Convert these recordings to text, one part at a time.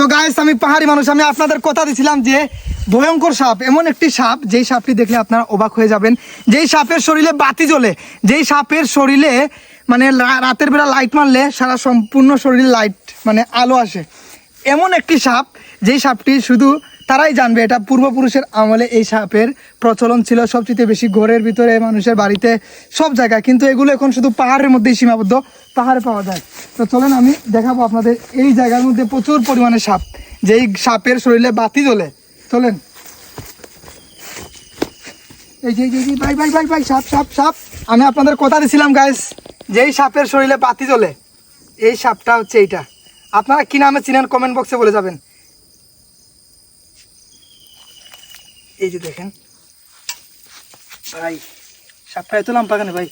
তো গাইস আমি পাহাড়ি মানুষ, আমি আপনাদের কথা দিছিলাম যে ভয়ঙ্কর সাপ, এমন একটি সাপ, যেই সাপটি দেখলে আপনারা অবাক হয়ে যাবেন। যেই সাপের শরীরে বাতি জ্বলে, যেই সাপের শরীরে মানে রাতের বেলা লাইট মারলে সারা সম্পূর্ণ শরীরে লাইট মানে আলো আসে। এমন একটি সাপ, যেই সাপটি শুধু তারাই জানবে, এটা পূর্বপুরুষের আমলে এই সাপের প্রচলন ছিল সবচেয়ে বেশি ঘরের ভিতরে, মানুষের বাড়িতে, সব জায়গায়। কিন্তু এগুলো এখন শুধু পাহাড়ের মধ্যেই সীমাবদ্ধ, পাহাড়ে পাওয়া যায়। তো চলেন, আমি দেখাবো আপনাদের এই জায়গার মধ্যে প্রচুর পরিমাণে সাপ। যেই সাপের শরীরে বাতি জ্বলে। চলেন। এই যে, এই ভাই ভাই ভাই ভাই, সাপ সাপ সাপ। আমি আপনাদের কথা দিছিলাম গাইস যেই সাপের শরীরে বাতি জ্বলে, এই সাপটা হচ্ছে এইটা। আপনারা কি নামে চিনেন কমেন্ট বক্সে বলে যাবেন। এই যে দেখেন। ভাই, সাপটা এত লম্পা কেন, ভাই?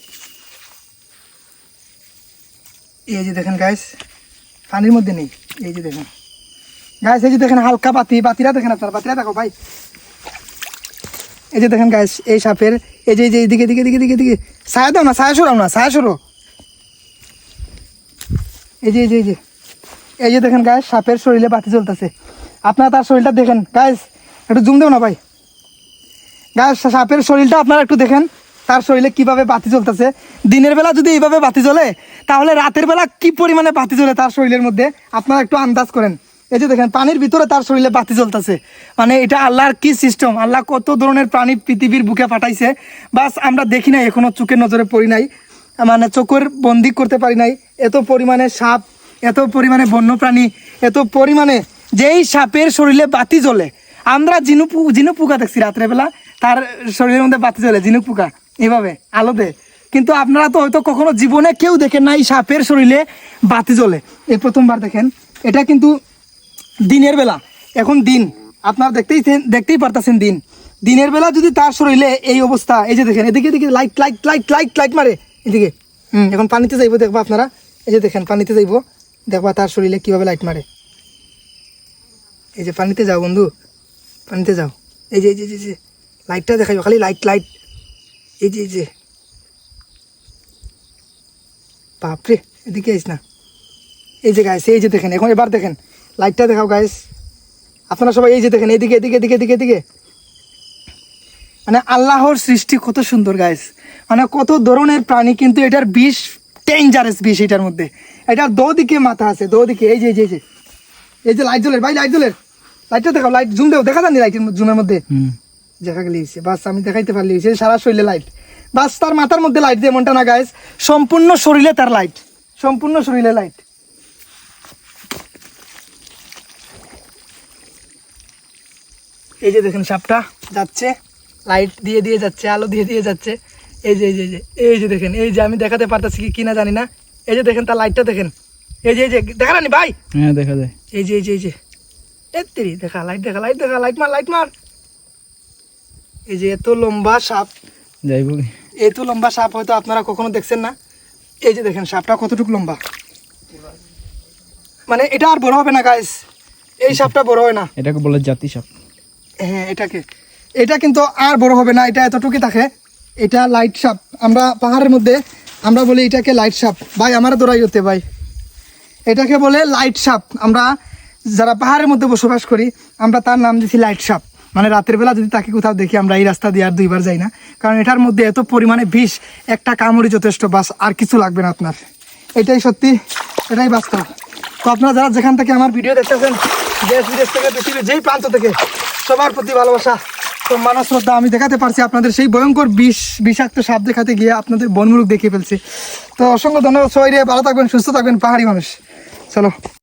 এই যে দেখেন গাইস পানির মধ্যে নেই। এই যে দেখেন। গাইস এই যে দেখেন, হালকা বাতি বাতিরা দেখেন আপনার বাতিরা দেখো ভাই। এই যে দেখেন গাইস এই সাপের, এই যে এই যে, এদিকে এদিকে এদিকে এদিকে এদিকে। ছায়া দাও না, ছায়া সরাও না, ছায়া সরো এই যে এই যে এই যে। এই যে দেখেন গাইস সাপের শরীরে বাতি জ্বলতেছে। আপনারা তার শরীরটা দেখেন। গাইস একটু জুম দেও না, ভাই। গাছ সাপের শরীরটা আপনারা একটু দেখেন। তার শরীরে কীভাবে বাতি জ্বলতেছে? দিনের বেলা যদি এইভাবে বাতি জ্বলে, তাহলে রাতের বেলা কি পরিমাণে বাতি জ্বলে তার শরীরের মধ্যে? আপনারা একটু আন্দাজ করেন। এই যে দেখেন, পানির ভিতরে তার শরীরে বাতি জ্বলতেছে। মানে এটা আল্লাহর কি সিস্টেম আল্লাহ কত ধরনের প্রাণী পৃথিবীর বুকে পাঠাইছে? বাস আমরা দেখি নাই, এখনও চোখের নজরে পড়ি নাই। মানে চোখের বন্দি করতে পারি নাই। এত পরিমাণে সাপ, এত পরিমাণে বন্যপ্রাণী, এত পরিমাণে যেই সাপের শরীরে বাতি জ্বলে। আমরা জিনু পু- জিনু পোকা দেখছি রাত্রেবেলা। তার শরীরের মধ্যে বাতি জ্বলে জিনুক পোকা। এভাবে আলোতে কিন্তু আপনারা তো হয়তো কখনো জীবনে কেউ দেখেন নাই সাপের শরীরে বাতি জ্বলে। এই প্রথমবার দেখেন। এটা কিন্তু দিনের বেলা। এখন দিন। আপনারা দেখতেই দেখতেই পারতেছেন দিন। দিনের বেলা যদি তার শরীরে এই অবস্থা, এই যে দেখেন, এদিকে এদিকে light light light light light মারে। এদিকে। হুম, এখন পানিতে যাইবো, দেখব আপনারা। এই যে দেখেন, পানিতে যাইবো। দেখবা তার শরীরে কীভাবে লাইট মারে। এই যে পানিতে যাও বন্ধু। পানিতে যাও। এই যে এই যে লাইটটা দেখাইও খালি লাইট লাইট। এই যে এই যে। বাপরে, এদিকে আইস না। এই যে গাইস এই যে দেখেন, এখন এবার দেখেন। লাইটটা দেখাও গাইস আপনারা সবাই এই যে দেখেন, এদিকে এদিকে এদিকে এদিকে এদিকে। মানে আল্লাহর সৃষ্টি কত সুন্দর গাইস মানে কত ধরনের প্রাণী, কিন্তু এটার বিষ ডেঞ্জারাস বিষ এটার মধ্যে। এটার দিকে মাথা আছে দিকে এই যে এই যে এই যে। এই যে লাইট জ্বলের, ভাই লাইট জ্বলের। লাইটটা দেখাও লাইট জুম দেও, দেখা যায়নি লাইটের জুমের মধ্যে? দেখা গেলে হয়েছে বাস আমি দেখাইতে পারলি হয়েছে সারা শরীরে লাইট বাস তার মাথার মধ্যে লাইট দিয়ে এমনটা না গাইস সম্পূর্ণ শরীরে তার লাইট সম্পূর্ণ শরীরে লাইট এই যে দেখেন সাপটা যাচ্ছে লাইট দিয়ে দিয়ে যাচ্ছে আলো দিয়ে দিয়ে যাচ্ছে। এই যে এই যে এই যে দেখেন এই যে আমি দেখাতে পারতেছি কি কিনা জানি না। এই যে দেখেন তার লাইটটা দেখেন। এই যে এই যে দেখা না ভাই? হ্যাঁ দেখা যায়। এই যে এই যে এই যে। দেখা লাইট দেখা লাইট দেখা লাইট মার লাইট মার। এই যে এত লম্বা সাপ যাই কি? এত লম্বা সাপ হয়তো আপনারা কখনো দেখছেন না। এই যে দেখেন সাপটা কতটুকু লম্বা। মানে এটা আর বড় হবে না গাইস এই সাপটা বড় হয় না। এটাকে বলে জাতি সাপ। হ্যাঁ এটাকে। এটা কিন্তু আর বড় হবে না এটা এতটুকুই থাকে। এটা লাইট সাপ। আমরা পাহাড়ের মধ্যে আমরা বলি এটাকে লাইট সাপ। ভাই আমার দৌড়াই হতে ভাই। এটাকে বলে লাইট সাপ। আমরা যারা পাহাড়ের মধ্যে বসবাস করি আমরা তার নাম দিছি লাইট সাপ। মানে রাতের বেলা যদি তাকে কোথাও দেখি, আমরা এই রাস্তা দিয়ে আর দুইবার যাই না। কারণ এটার মধ্যে এত পরিমাণে বিষ, একটা কামড়ি যথেষ্ট, বাস আর কিছু লাগবে না আপনার। এটাই সত্যি, এটাই বাস্তব। তো আপনারা যারা যেখান থেকে আমার ভিডিও দেখতেছেন, দেশ বিদেশ থেকে, পৃথিবীর যেই প্রান্ত থেকে, সবার প্রতি ভালোবাসা তো মানব শ্রদ্ধা আমি দেখাতে পারছি আপনাদের সেই ভয়ঙ্কর বিষ, বিষাক্ত সাপ দেখাতে গিয়ে আপনাদের বনমুরুখ দেখিয়ে ফেলছি। তো অসংখ্য ধন্যবাদ সবাই ভালো থাকবেন, সুস্থ থাকবেন পাহাড়ি মানুষ। চলো।